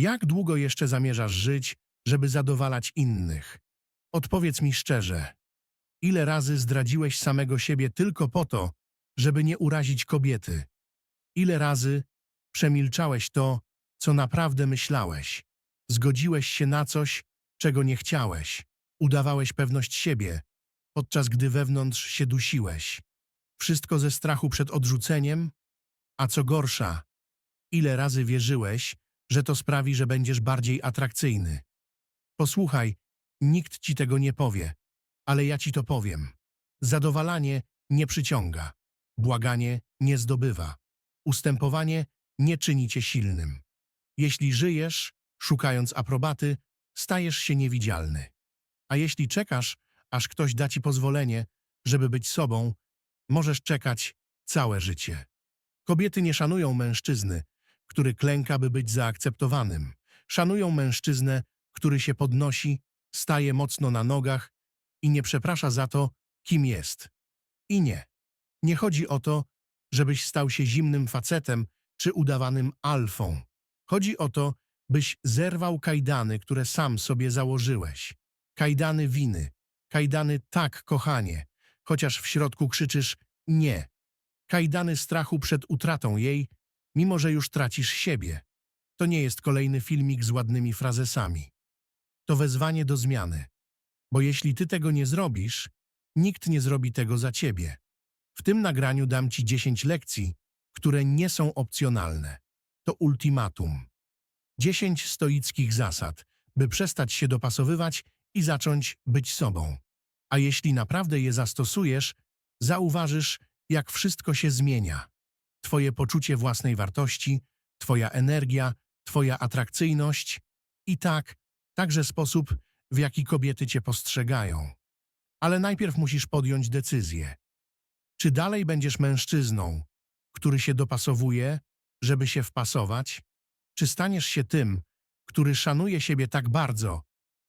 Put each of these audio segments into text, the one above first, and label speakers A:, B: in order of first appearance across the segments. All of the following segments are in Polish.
A: Jak długo jeszcze zamierzasz żyć, żeby zadowalać innych? Odpowiedz mi szczerze. Ile razy zdradziłeś samego siebie tylko po to, żeby nie urazić kobiety? Ile razy przemilczałeś to, co naprawdę myślałeś? Zgodziłeś się na coś, czego nie chciałeś. Udawałeś pewność siebie, podczas gdy wewnątrz się dusiłeś. Wszystko ze strachu przed odrzuceniem? A co gorsza, ile razy wierzyłeś, że to sprawi, że będziesz bardziej atrakcyjny? Posłuchaj, nikt ci tego nie powie, ale ja ci to powiem. Zadowalanie nie przyciąga, błaganie nie zdobywa, ustępowanie nie czyni cię silnym. Jeśli żyjesz, szukając aprobaty, stajesz się niewidzialny. A jeśli czekasz, aż ktoś da ci pozwolenie, żeby być sobą, możesz czekać całe życie. Kobiety nie szanują mężczyzny, który klęka, by być zaakceptowanym. Szanują mężczyznę, który się podnosi, staje mocno na nogach i nie przeprasza za to, kim jest. I nie. Nie chodzi o to, żebyś stał się zimnym facetem czy udawanym alfą. Chodzi o to, byś zerwał kajdany, które sam sobie założyłeś. Kajdany winy, kajdany tak, kochanie, chociaż w środku krzyczysz nie. Kajdany strachu przed utratą jej, mimo że już tracisz siebie. To nie jest kolejny filmik z ładnymi frazesami. To wezwanie do zmiany. Bo jeśli ty tego nie zrobisz, nikt nie zrobi tego za ciebie. W tym nagraniu dam ci 10 lekcji, które nie są opcjonalne. To ultimatum. 10 stoickich zasad, by przestać się dopasowywać i zacząć być sobą. A jeśli naprawdę je zastosujesz, zauważysz, jak wszystko się zmienia. Twoje poczucie własnej wartości, Twoja energia, Twoja atrakcyjność i tak, także sposób, w jaki kobiety Cię postrzegają. Ale najpierw musisz podjąć decyzję. Czy dalej będziesz mężczyzną, który się dopasowuje, żeby się wpasować? Czy staniesz się tym, który szanuje siebie tak bardzo,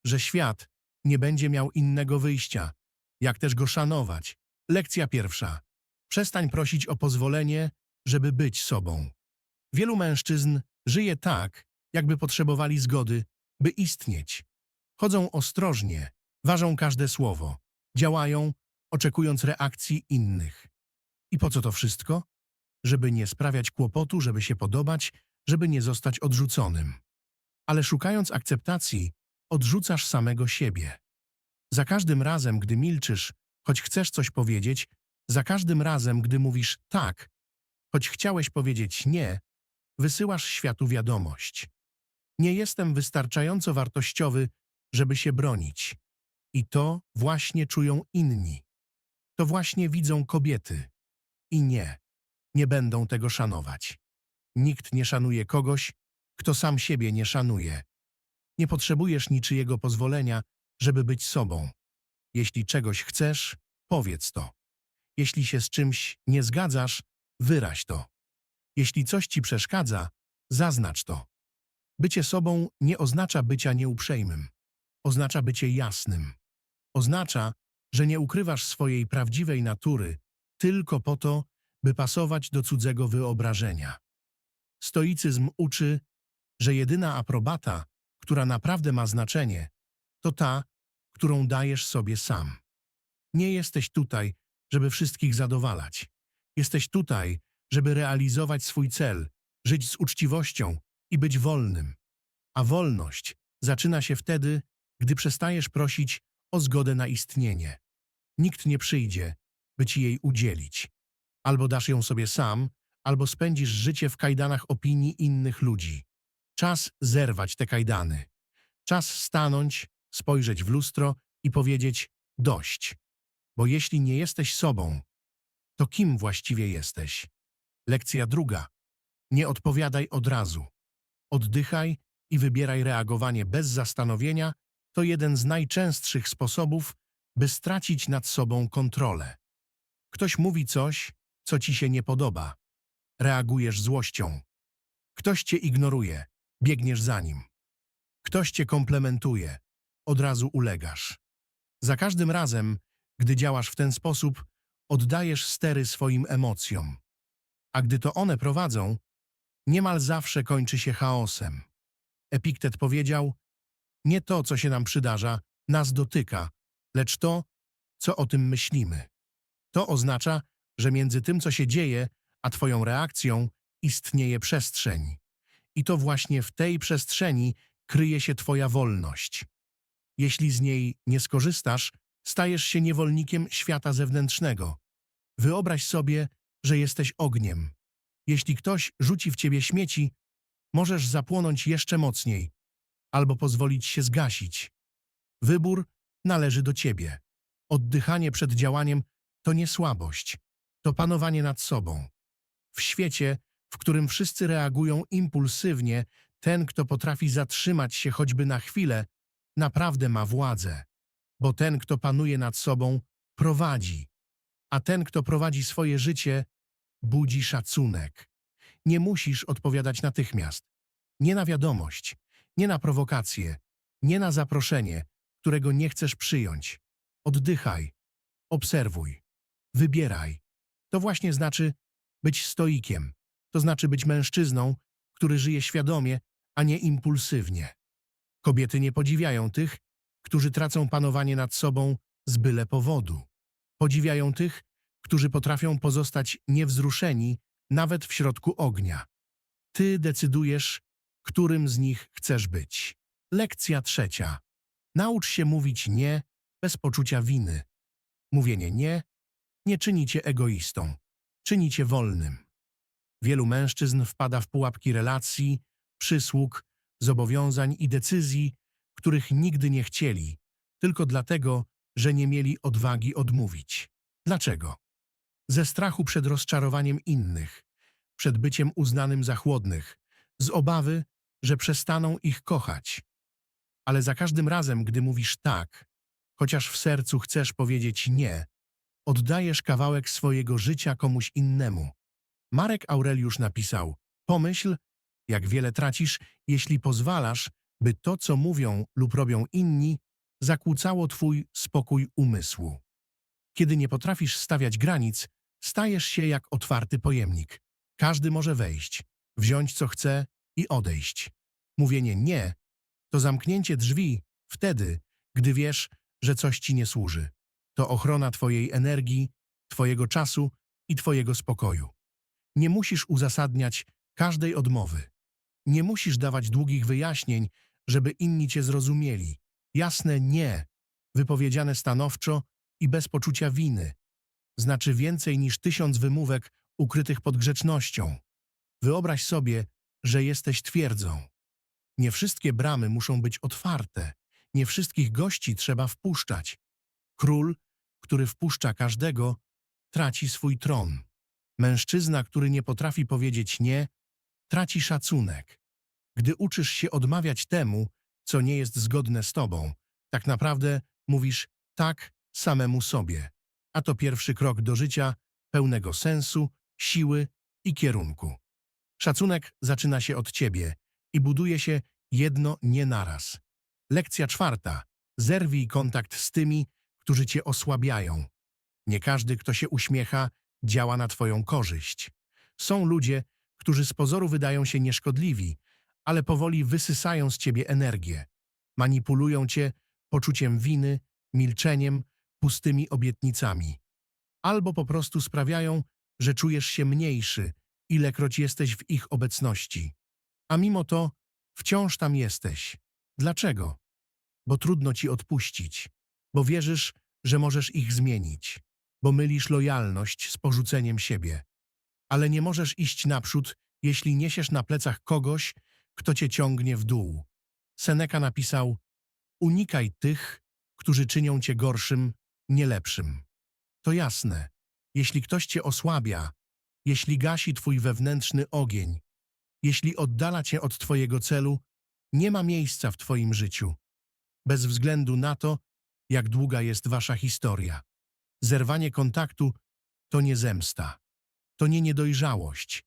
A: że świat nie będzie miał innego wyjścia, jak też go szanować? Lekcja pierwsza. Przestań prosić o pozwolenie, żeby być sobą. Wielu mężczyzn żyje tak, jakby potrzebowali zgody, by istnieć. Chodzą ostrożnie, ważą każde słowo, działają, oczekując reakcji innych. I po co to wszystko? Żeby nie sprawiać kłopotu, żeby się podobać, żeby nie zostać odrzuconym. Ale szukając akceptacji, odrzucasz samego siebie. Za każdym razem, gdy milczysz, choć chcesz coś powiedzieć, za każdym razem, gdy mówisz tak, choć chciałeś powiedzieć nie, wysyłasz światu wiadomość. Nie jestem wystarczająco wartościowy, żeby się bronić. I to właśnie czują inni. To właśnie widzą kobiety. I nie, nie będą tego szanować. Nikt nie szanuje kogoś, kto sam siebie nie szanuje. Nie potrzebujesz niczyjego pozwolenia, żeby być sobą. Jeśli czegoś chcesz, powiedz to. Jeśli się z czymś nie zgadzasz, wyraź to. Jeśli coś ci przeszkadza, zaznacz to. Bycie sobą nie oznacza bycia nieuprzejmym. Oznacza bycie jasnym. Oznacza, że nie ukrywasz swojej prawdziwej natury tylko po to, by pasować do cudzego wyobrażenia. Stoicyzm uczy, że jedyna aprobata, która naprawdę ma znaczenie, to ta, którą dajesz sobie sam. Nie jesteś tutaj, żeby wszystkich zadowalać. Jesteś tutaj, żeby realizować swój cel, żyć z uczciwością i być wolnym. A wolność zaczyna się wtedy, gdy przestajesz prosić o zgodę na istnienie. Nikt nie przyjdzie, by ci jej udzielić. Albo dasz ją sobie sam, albo spędzisz życie w kajdanach opinii innych ludzi. Czas zerwać te kajdany. Czas stanąć, spojrzeć w lustro i powiedzieć dość. Bo jeśli nie jesteś sobą, to kim właściwie jesteś? Lekcja druga. Nie odpowiadaj od razu. Oddychaj i wybieraj reagowanie bez zastanowienia to jeden z najczęstszych sposobów, by stracić nad sobą kontrolę. Ktoś mówi coś, co ci się nie podoba. Reagujesz złością. Ktoś cię ignoruje, biegniesz za nim. Ktoś cię komplementuje, od razu ulegasz. Za każdym razem, gdy działasz w ten sposób, oddajesz stery swoim emocjom. A gdy to one prowadzą, niemal zawsze kończy się chaosem. Epiktet powiedział, nie to, co się nam przydarza, nas dotyka, lecz to, co o tym myślimy. To oznacza, że między tym, co się dzieje, a twoją reakcją istnieje przestrzeń. I to właśnie w tej przestrzeni kryje się twoja wolność. Jeśli z niej nie skorzystasz, stajesz się niewolnikiem świata zewnętrznego. Wyobraź sobie, że jesteś ogniem. Jeśli ktoś rzuci w ciebie śmieci, możesz zapłonąć jeszcze mocniej albo pozwolić się zgasić. Wybór należy do ciebie. Oddychanie przed działaniem to nie słabość, to panowanie nad sobą. W świecie, w którym wszyscy reagują impulsywnie, ten, kto potrafi zatrzymać się choćby na chwilę, naprawdę ma władzę, bo ten, kto panuje nad sobą, prowadzi, a ten, kto prowadzi swoje życie, budzi szacunek. Nie musisz odpowiadać natychmiast. Nie na wiadomość, nie na prowokację, nie na zaproszenie, którego nie chcesz przyjąć. Oddychaj, obserwuj, wybieraj. To właśnie znaczy być stoikiem. To znaczy być mężczyzną, który żyje świadomie, a nie impulsywnie. Kobiety nie podziwiają tych, którzy tracą panowanie nad sobą z byle powodu. Podziwiają tych, którzy potrafią pozostać niewzruszeni nawet w środku ognia. Ty decydujesz, którym z nich chcesz być. Lekcja trzecia. Naucz się mówić nie bez poczucia winy. Mówienie nie nie czyni cię egoistą, czyni cię wolnym. Wielu mężczyzn wpada w pułapki relacji, przysług, zobowiązań i decyzji, których nigdy nie chcieli, tylko dlatego, że nie mieli odwagi odmówić. Dlaczego? Ze strachu przed rozczarowaniem innych, przed byciem uznanym za chłodnych, z obawy, że przestaną ich kochać. Ale za każdym razem, gdy mówisz tak, chociaż w sercu chcesz powiedzieć nie, oddajesz kawałek swojego życia komuś innemu. Marek Aureliusz napisał: Pomyśl, jak wiele tracisz, jeśli pozwalasz, by to, co mówią lub robią inni, zakłócało twój spokój umysłu. Kiedy nie potrafisz stawiać granic, stajesz się jak otwarty pojemnik. Każdy może wejść, wziąć co chce i odejść. Mówienie nie to zamknięcie drzwi wtedy, gdy wiesz, że coś ci nie służy. To ochrona twojej energii, twojego czasu i twojego spokoju. Nie musisz uzasadniać każdej odmowy. Nie musisz dawać długich wyjaśnień, żeby inni cię zrozumieli. Jasne nie, wypowiedziane stanowczo i bez poczucia winy, znaczy więcej niż tysiąc wymówek ukrytych pod grzecznością. Wyobraź sobie, że jesteś twierdzą. Nie wszystkie bramy muszą być otwarte, nie wszystkich gości trzeba wpuszczać. Król, który wpuszcza każdego, traci swój tron. Mężczyzna, który nie potrafi powiedzieć nie, traci szacunek. Gdy uczysz się odmawiać temu, co nie jest zgodne z tobą, tak naprawdę mówisz tak samemu sobie. A to pierwszy krok do życia pełnego sensu, siły i kierunku. Szacunek zaczyna się od ciebie i buduje się jedno nie naraz. Lekcja czwarta. Zerwij kontakt z tymi, którzy cię osłabiają. Nie każdy, kto się uśmiecha, działa na twoją korzyść. Są ludzie, którzy z pozoru wydają się nieszkodliwi, ale powoli wysysają z ciebie energię. Manipulują cię poczuciem winy, milczeniem, pustymi obietnicami. Albo po prostu sprawiają, że czujesz się mniejszy, ilekroć jesteś w ich obecności. A mimo to wciąż tam jesteś. Dlaczego? Bo trudno ci odpuścić, bo wierzysz, że możesz ich zmienić, bo mylisz lojalność z porzuceniem siebie. Ale nie możesz iść naprzód, jeśli niesiesz na plecach kogoś, kto cię ciągnie w dół. Seneca napisał: Unikaj tych, którzy czynią cię gorszym, nie lepszym. To jasne. Jeśli ktoś cię osłabia, jeśli gasi twój wewnętrzny ogień, jeśli oddala cię od twojego celu, nie ma miejsca w twoim życiu. Bez względu na to, jak długa jest wasza historia. Zerwanie kontaktu to nie zemsta. To nie niedojrzałość.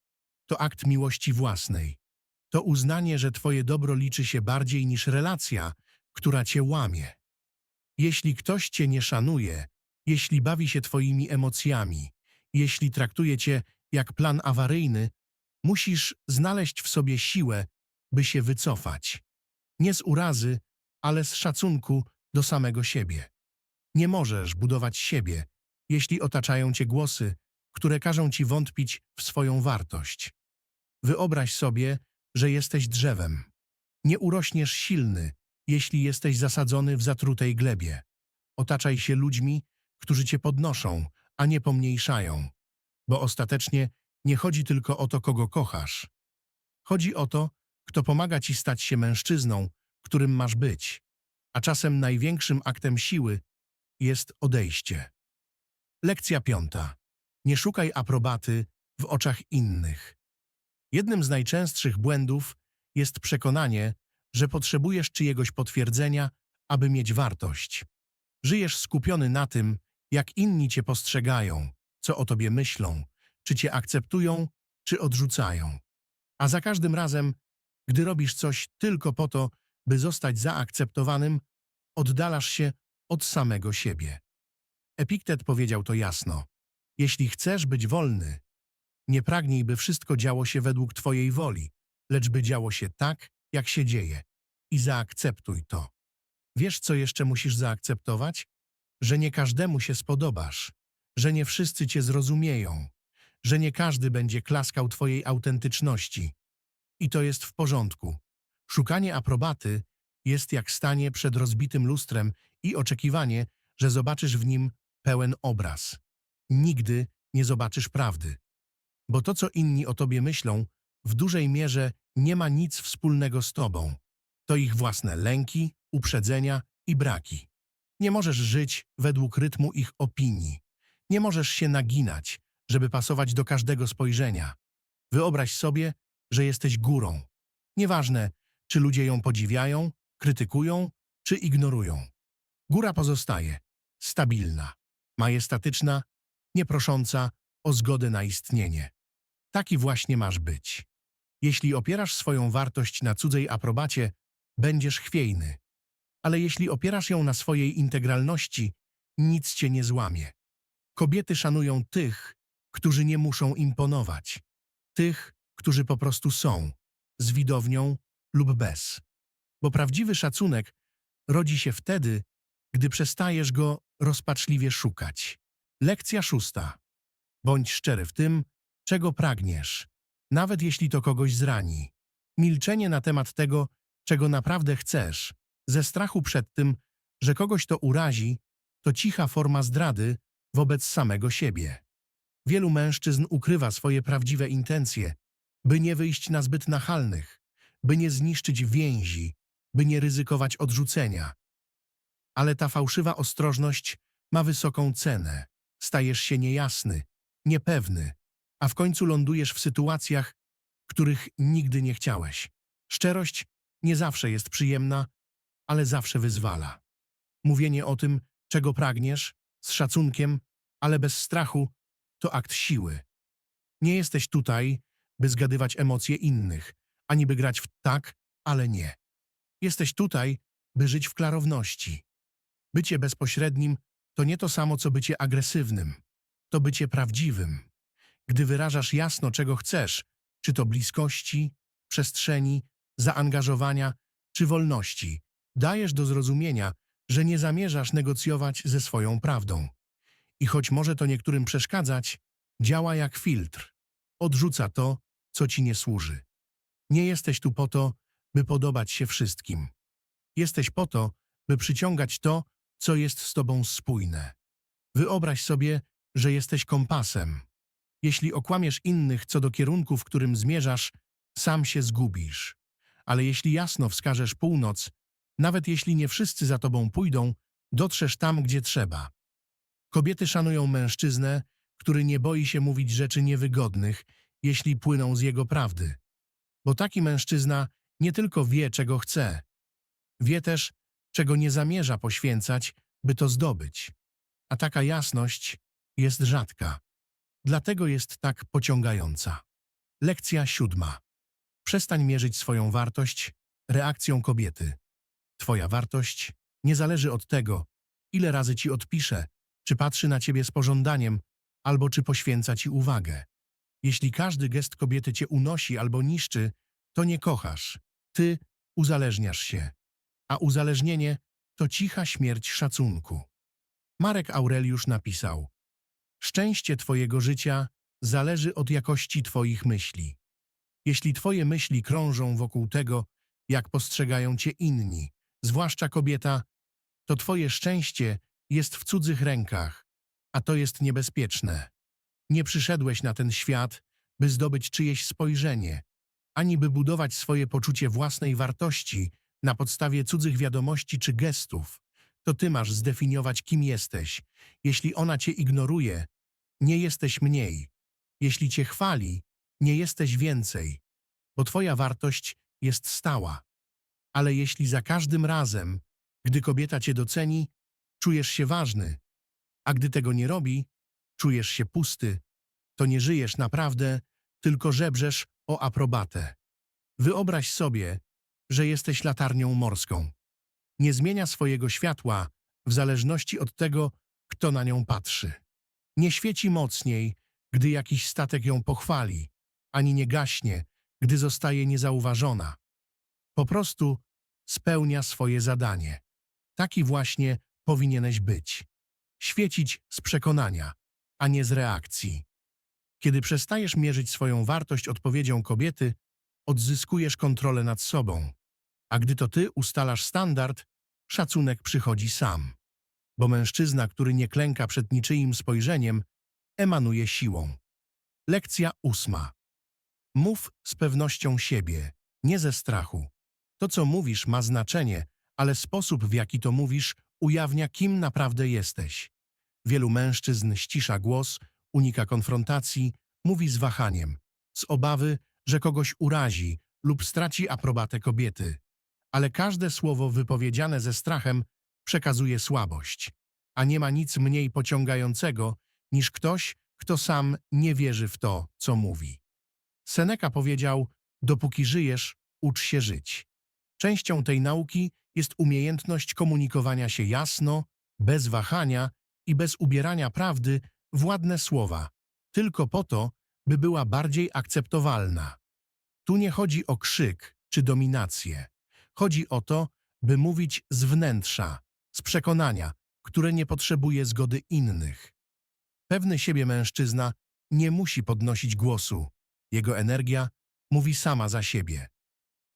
A: To akt miłości własnej. To uznanie, że twoje dobro liczy się bardziej niż relacja, która cię łamie. Jeśli ktoś cię nie szanuje, jeśli bawi się twoimi emocjami, jeśli traktuje cię jak plan awaryjny, musisz znaleźć w sobie siłę, by się wycofać. Nie z urazy, ale z szacunku do samego siebie. Nie możesz budować siebie, jeśli otaczają cię głosy, które każą ci wątpić w swoją wartość. Wyobraź sobie, że jesteś drzewem. Nie urośniesz silny, jeśli jesteś zasadzony w zatrutej glebie. Otaczaj się ludźmi, którzy cię podnoszą, a nie pomniejszają. Bo ostatecznie nie chodzi tylko o to, kogo kochasz. Chodzi o to, kto pomaga ci stać się mężczyzną, którym masz być. A czasem największym aktem siły jest odejście. Lekcja piąta. Nie szukaj aprobaty w oczach innych. Jednym z najczęstszych błędów jest przekonanie, że potrzebujesz czyjegoś potwierdzenia, aby mieć wartość. Żyjesz skupiony na tym, jak inni cię postrzegają, co o tobie myślą, czy cię akceptują, czy odrzucają. A za każdym razem, gdy robisz coś tylko po to, by zostać zaakceptowanym, oddalasz się od samego siebie. Epiktet powiedział to jasno. Jeśli chcesz być wolny, nie pragnij, by wszystko działo się według twojej woli, lecz by działo się tak, jak się dzieje. I zaakceptuj to. Wiesz, co jeszcze musisz zaakceptować? Że nie każdemu się spodobasz, że nie wszyscy cię zrozumieją, że nie każdy będzie klaskał twojej autentyczności. I to jest w porządku. Szukanie aprobaty jest jak stanie przed rozbitym lustrem i oczekiwanie, że zobaczysz w nim pełen obraz. Nigdy nie zobaczysz prawdy. Bo to, co inni o tobie myślą, w dużej mierze nie ma nic wspólnego z tobą. To ich własne lęki, uprzedzenia i braki. Nie możesz żyć według rytmu ich opinii. Nie możesz się naginać, żeby pasować do każdego spojrzenia. Wyobraź sobie, że jesteś górą. Nieważne, czy ludzie ją podziwiają, krytykują, czy ignorują. Góra pozostaje stabilna, majestatyczna, nieprosząca o zgodę na istnienie. Taki właśnie masz być. Jeśli opierasz swoją wartość na cudzej aprobacie, będziesz chwiejny. Ale jeśli opierasz ją na swojej integralności, nic cię nie złamie. Kobiety szanują tych, którzy nie muszą imponować. Tych, którzy po prostu są, z widownią lub bez. Bo prawdziwy szacunek rodzi się wtedy, gdy przestajesz go rozpaczliwie szukać. Lekcja szósta. Bądź szczery w tym, czego pragniesz, nawet jeśli to kogoś zrani. Milczenie na temat tego, czego naprawdę chcesz, ze strachu przed tym, że kogoś to urazi, to cicha forma zdrady wobec samego siebie. Wielu mężczyzn ukrywa swoje prawdziwe intencje, by nie wyjść na zbyt nachalnych, by nie zniszczyć więzi, by nie ryzykować odrzucenia. Ale ta fałszywa ostrożność ma wysoką cenę. Stajesz się niejasny, niepewny, a w końcu lądujesz w sytuacjach, których nigdy nie chciałeś. Szczerość nie zawsze jest przyjemna, ale zawsze wyzwala. Mówienie o tym, czego pragniesz, z szacunkiem, ale bez strachu, to akt siły. Nie jesteś tutaj, by zgadywać emocje innych, ani by grać w tak, ale nie. Jesteś tutaj, by żyć w klarowności. Bycie bezpośrednim to nie to samo, co bycie agresywnym. To bycie prawdziwym. Gdy wyrażasz jasno, czego chcesz, czy to bliskości, przestrzeni, zaangażowania czy wolności, dajesz do zrozumienia, że nie zamierzasz negocjować ze swoją prawdą. I choć może to niektórym przeszkadzać, działa jak filtr. Odrzuca to, co ci nie służy. Nie jesteś tu po to, by podobać się wszystkim. Jesteś po to, by przyciągać to, co jest z tobą spójne. Wyobraź sobie, że jesteś kompasem. Jeśli okłamiesz innych co do kierunku, w którym zmierzasz, sam się zgubisz. Ale jeśli jasno wskażesz północ, nawet jeśli nie wszyscy za tobą pójdą, dotrzesz tam, gdzie trzeba. Kobiety szanują mężczyznę, który nie boi się mówić rzeczy niewygodnych, jeśli płyną z jego prawdy. Bo taki mężczyzna nie tylko wie, czego chce, wie też, czego nie zamierza poświęcać, by to zdobyć. A taka jasność jest rzadka. Dlatego jest tak pociągająca. Lekcja siódma. Przestań mierzyć swoją wartość reakcją kobiety. Twoja wartość nie zależy od tego, ile razy ci odpisze, czy patrzy na ciebie z pożądaniem, albo czy poświęca ci uwagę. Jeśli każdy gest kobiety cię unosi albo niszczy, to nie kochasz. Ty uzależniasz się, a uzależnienie to cicha śmierć szacunku. Marek Aureliusz napisał: Szczęście Twojego życia zależy od jakości Twoich myśli. Jeśli Twoje myśli krążą wokół tego, jak postrzegają Cię inni, zwłaszcza kobieta, to Twoje szczęście jest w cudzych rękach, a to jest niebezpieczne. Nie przyszedłeś na ten świat, by zdobyć czyjeś spojrzenie, ani by budować swoje poczucie własnej wartości na podstawie cudzych wiadomości czy gestów. To ty masz zdefiniować, kim jesteś. Jeśli ona cię ignoruje, nie jesteś mniej. Jeśli cię chwali, nie jesteś więcej, bo twoja wartość jest stała. Ale jeśli za każdym razem, gdy kobieta cię doceni, czujesz się ważny, a gdy tego nie robi, czujesz się pusty, to nie żyjesz naprawdę, tylko żebrzesz o aprobatę. Wyobraź sobie, że jesteś latarnią morską. Nie zmienia swojego światła w zależności od tego, kto na nią patrzy. Nie świeci mocniej, gdy jakiś statek ją pochwali, ani nie gaśnie, gdy zostaje niezauważona. Po prostu spełnia swoje zadanie. Taki właśnie powinieneś być. Świecić z przekonania, a nie z reakcji. Kiedy przestajesz mierzyć swoją wartość odpowiedzią kobiety, odzyskujesz kontrolę nad sobą. A gdy to ty ustalasz standard, szacunek przychodzi sam. Bo mężczyzna, który nie klęka przed niczyim spojrzeniem, emanuje siłą. Lekcja ósma. Mów z pewnością siebie, nie ze strachu. To, co mówisz, ma znaczenie, ale sposób, w jaki to mówisz, ujawnia, kim naprawdę jesteś. Wielu mężczyzn ścisza głos, unika konfrontacji, mówi z wahaniem, z obawy, że kogoś urazi lub straci aprobatę kobiety. Ale każde słowo wypowiedziane ze strachem przekazuje słabość, a nie ma nic mniej pociągającego niż ktoś, kto sam nie wierzy w to, co mówi. Seneca powiedział, dopóki żyjesz, ucz się żyć. Częścią tej nauki jest umiejętność komunikowania się jasno, bez wahania i bez ubierania prawdy w ładne słowa, tylko po to, by była bardziej akceptowalna. Tu nie chodzi o krzyk czy dominację. Chodzi o to, by mówić z wnętrza, z przekonania, które nie potrzebuje zgody innych. Pewny siebie mężczyzna nie musi podnosić głosu. Jego energia mówi sama za siebie.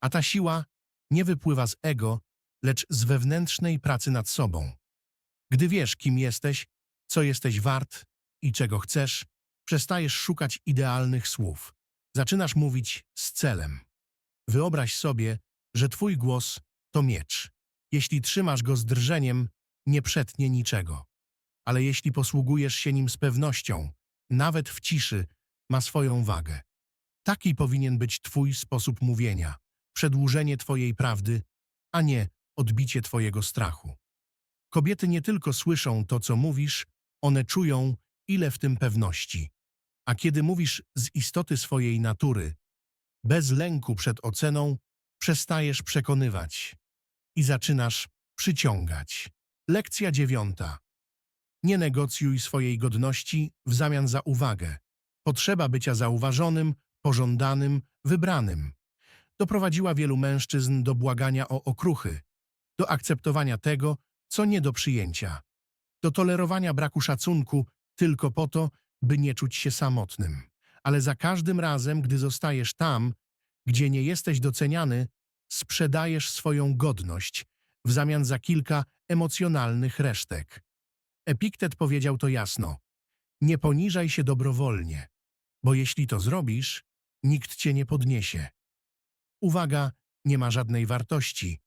A: A ta siła nie wypływa z ego, lecz z wewnętrznej pracy nad sobą. Gdy wiesz, kim jesteś, co jesteś wart i czego chcesz, przestajesz szukać idealnych słów. Zaczynasz mówić z celem. Wyobraź sobie, że twój głos to miecz. Jeśli trzymasz go z drżeniem, nie przetnie niczego. Ale jeśli posługujesz się nim z pewnością, nawet w ciszy, ma swoją wagę. Taki powinien być twój sposób mówienia, przedłużenie twojej prawdy, a nie odbicie twojego strachu. Kobiety nie tylko słyszą to, co mówisz, one czują, ile w tym pewności. A kiedy mówisz z istoty swojej natury, bez lęku przed oceną, przestajesz przekonywać i zaczynasz przyciągać. Lekcja dziewiąta. Nie negocjuj swojej godności w zamian za uwagę. Potrzeba bycia zauważonym, pożądanym, wybranym. Doprowadziła wielu mężczyzn do błagania o okruchy, do akceptowania tego, co nie do przyjęcia, do tolerowania braku szacunku tylko po to, by nie czuć się samotnym. Ale za każdym razem, gdy zostajesz tam, gdzie nie jesteś doceniany, sprzedajesz swoją godność w zamian za kilka emocjonalnych resztek. Epiktet powiedział to jasno. Nie poniżaj się dobrowolnie, bo jeśli to zrobisz, nikt cię nie podniesie. Uwaga nie ma żadnej wartości,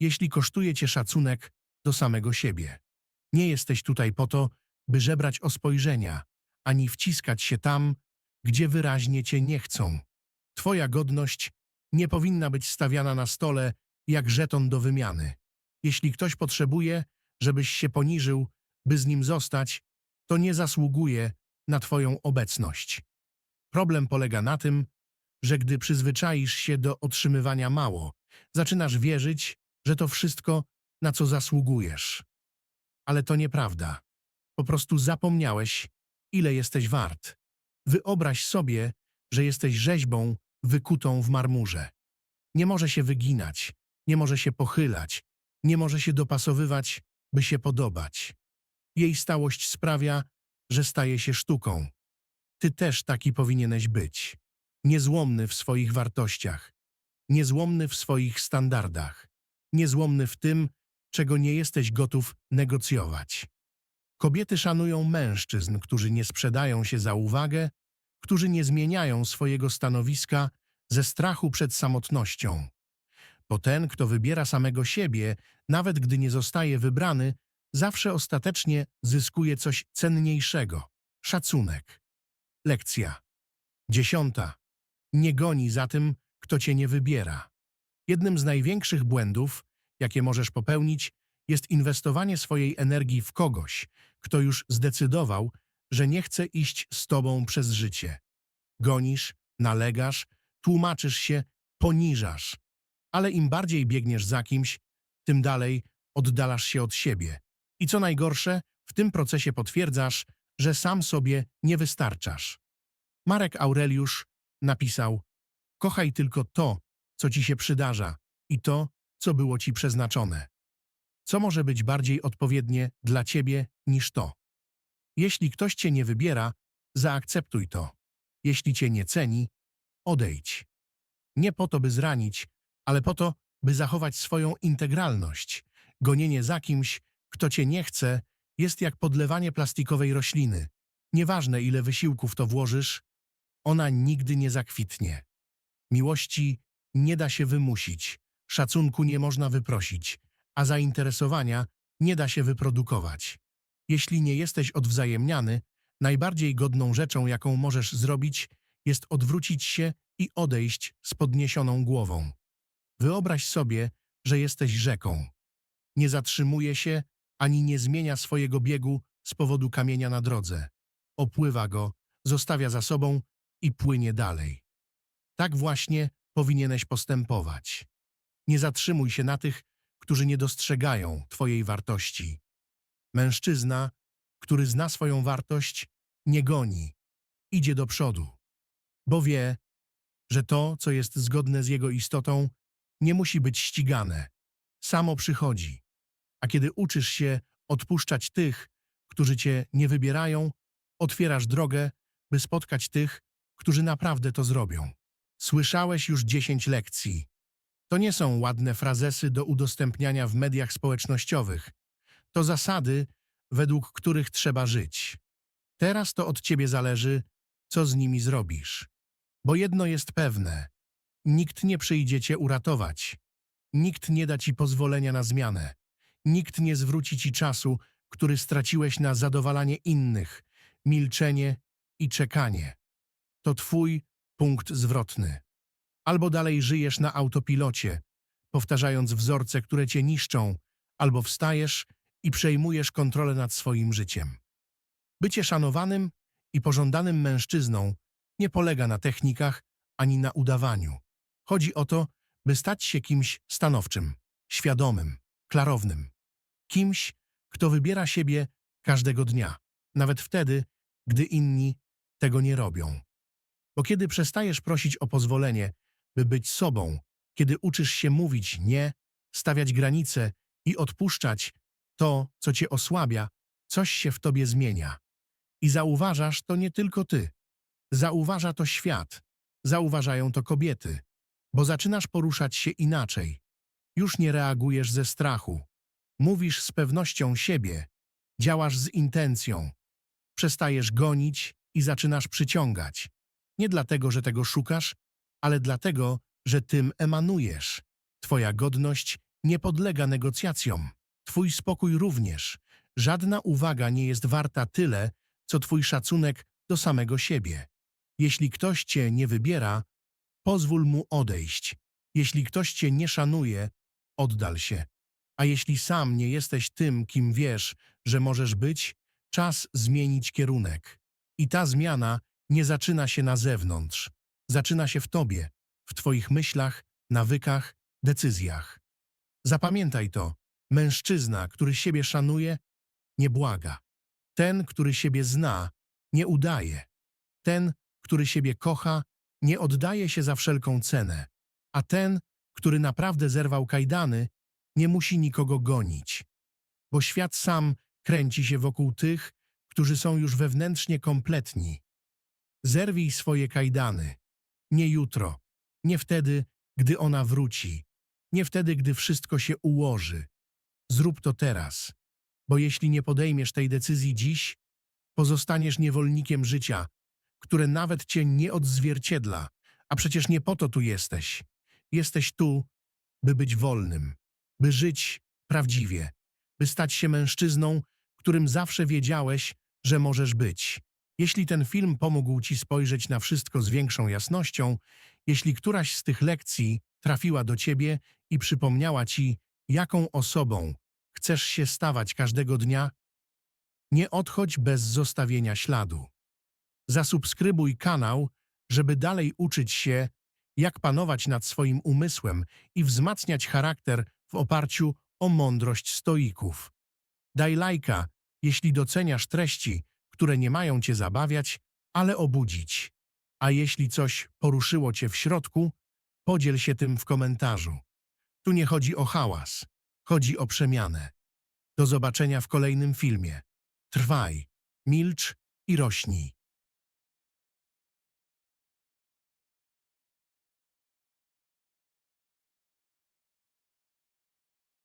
A: jeśli kosztuje cię szacunek do samego siebie. Nie jesteś tutaj po to, by żebrać o spojrzenia, ani wciskać się tam, gdzie wyraźnie cię nie chcą. Twoja godność nie powinna być stawiana na stole jak żeton do wymiany. Jeśli ktoś potrzebuje, żebyś się poniżył, by z nim zostać, to nie zasługuje na twoją obecność. Problem polega na tym, że gdy przyzwyczaisz się do otrzymywania mało, zaczynasz wierzyć, że to wszystko, na co zasługujesz. Ale to nieprawda. Po prostu zapomniałeś, ile jesteś wart. Wyobraź sobie, że jesteś rzeźbą wykutą w marmurze. Nie może się wyginać, nie może się pochylać, nie może się dopasowywać, by się podobać. Jej stałość sprawia, że staje się sztuką. Ty też taki powinieneś być. Niezłomny w swoich wartościach, niezłomny w swoich standardach, niezłomny w tym, czego nie jesteś gotów negocjować. Kobiety szanują mężczyzn, którzy nie sprzedają się za uwagę, którzy nie zmieniają swojego stanowiska ze strachu przed samotnością. Bo ten, kto wybiera samego siebie, nawet gdy nie zostaje wybrany, zawsze ostatecznie zyskuje coś cenniejszego szacunek. Lekcja. Dziesiąta. Nie goni za tym, kto cię nie wybiera. Jednym z największych błędów, jakie możesz popełnić, jest inwestowanie swojej energii w kogoś, kto już zdecydował, że nie chce iść z tobą przez życie. Gonisz, nalegasz, tłumaczysz się, poniżasz. Ale im bardziej biegniesz za kimś, tym dalej oddalasz się od siebie. I co najgorsze, w tym procesie potwierdzasz, że sam sobie nie wystarczasz. Marek Aureliusz napisał: Kochaj tylko to, co ci się przydarza i to, co było ci przeznaczone. Co może być bardziej odpowiednie dla ciebie niż to? Jeśli ktoś cię nie wybiera, zaakceptuj to. Jeśli cię nie ceni, odejdź. Nie po to, by zranić, ale po to, by zachować swoją integralność. Gonienie za kimś, kto cię nie chce, jest jak podlewanie plastikowej rośliny. Nieważne, ile wysiłku w to włożysz, ona nigdy nie zakwitnie. Miłości nie da się wymusić, szacunku nie można wyprosić, a zainteresowania nie da się wyprodukować. Jeśli nie jesteś odwzajemniany, najbardziej godną rzeczą, jaką możesz zrobić, jest odwrócić się i odejść z podniesioną głową. Wyobraź sobie, że jesteś rzeką. Nie zatrzymuje się ani nie zmienia swojego biegu z powodu kamienia na drodze. Opływa go, zostawia za sobą i płynie dalej. Tak właśnie powinieneś postępować. Nie zatrzymuj się na tych, którzy nie dostrzegają Twojej wartości. Mężczyzna, który zna swoją wartość, nie goni, idzie do przodu, bo wie, że to, co jest zgodne z jego istotą, nie musi być ścigane, samo przychodzi. A kiedy uczysz się odpuszczać tych, którzy cię nie wybierają, otwierasz drogę, by spotkać tych, którzy naprawdę to zrobią. Słyszałeś już dziesięć lekcji. To nie są ładne frazesy do udostępniania w mediach społecznościowych. To zasady, według których trzeba żyć. Teraz to od ciebie zależy, co z nimi zrobisz. Bo jedno jest pewne. Nikt nie przyjdzie cię uratować. Nikt nie da ci pozwolenia na zmianę. Nikt nie zwróci ci czasu, który straciłeś na zadowalanie innych, milczenie i czekanie. To twój punkt zwrotny. Albo dalej żyjesz na autopilocie, powtarzając wzorce, które cię niszczą, albo wstajesz i przejmujesz kontrolę nad swoim życiem. Bycie szanowanym i pożądanym mężczyzną nie polega na technikach ani na udawaniu. Chodzi o to, by stać się kimś stanowczym, świadomym, klarownym. Kimś, kto wybiera siebie każdego dnia, nawet wtedy, gdy inni tego nie robią. Bo kiedy przestajesz prosić o pozwolenie, by być sobą, kiedy uczysz się mówić nie, stawiać granice i odpuszczać to, co cię osłabia, coś się w tobie zmienia. I zauważasz to nie tylko ty. Zauważa to świat. Zauważają to kobiety. Bo zaczynasz poruszać się inaczej. Już nie reagujesz ze strachu. Mówisz z pewnością siebie. Działasz z intencją. Przestajesz gonić i zaczynasz przyciągać. Nie dlatego, że tego szukasz, ale dlatego, że tym emanujesz. Twoja godność nie podlega negocjacjom. Twój spokój również. Żadna uwaga nie jest warta tyle, co twój szacunek do samego siebie. Jeśli ktoś cię nie wybiera, pozwól mu odejść. Jeśli ktoś cię nie szanuje, oddal się. A jeśli sam nie jesteś tym, kim wiesz, że możesz być, czas zmienić kierunek. I ta zmiana nie zaczyna się na zewnątrz. Zaczyna się w tobie, w twoich myślach, nawykach, decyzjach. Zapamiętaj to. Mężczyzna, który siebie szanuje, nie błaga. Ten, który siebie zna, nie udaje. Ten, który siebie kocha, nie oddaje się za wszelką cenę. A ten, który naprawdę zerwał kajdany, nie musi nikogo gonić, bo świat sam kręci się wokół tych, którzy są już wewnętrznie kompletni. Zerwij swoje kajdany. Nie jutro, nie wtedy, gdy ona wróci, nie wtedy, gdy wszystko się ułoży. Zrób to teraz, bo jeśli nie podejmiesz tej decyzji dziś, pozostaniesz niewolnikiem życia, które nawet cię nie odzwierciedla, a przecież nie po to tu jesteś. Jesteś tu, by być wolnym, by żyć prawdziwie, by stać się mężczyzną, którym zawsze wiedziałeś, że możesz być. Jeśli ten film pomógł ci spojrzeć na wszystko z większą jasnością, jeśli któraś z tych lekcji trafiła do ciebie i przypomniała ci, jaką osobą chcesz się stawać każdego dnia, nie odchodź bez zostawienia śladu. Zasubskrybuj kanał, żeby dalej uczyć się, jak panować nad swoim umysłem i wzmacniać charakter w oparciu o mądrość stoików. Daj lajka, jeśli doceniasz treści, które nie mają cię zabawiać, ale obudzić. A jeśli coś poruszyło cię w środku, podziel się tym w komentarzu. Tu nie chodzi o hałas, chodzi o przemianę. Do zobaczenia w kolejnym filmie. Trwaj, milcz i rośnij.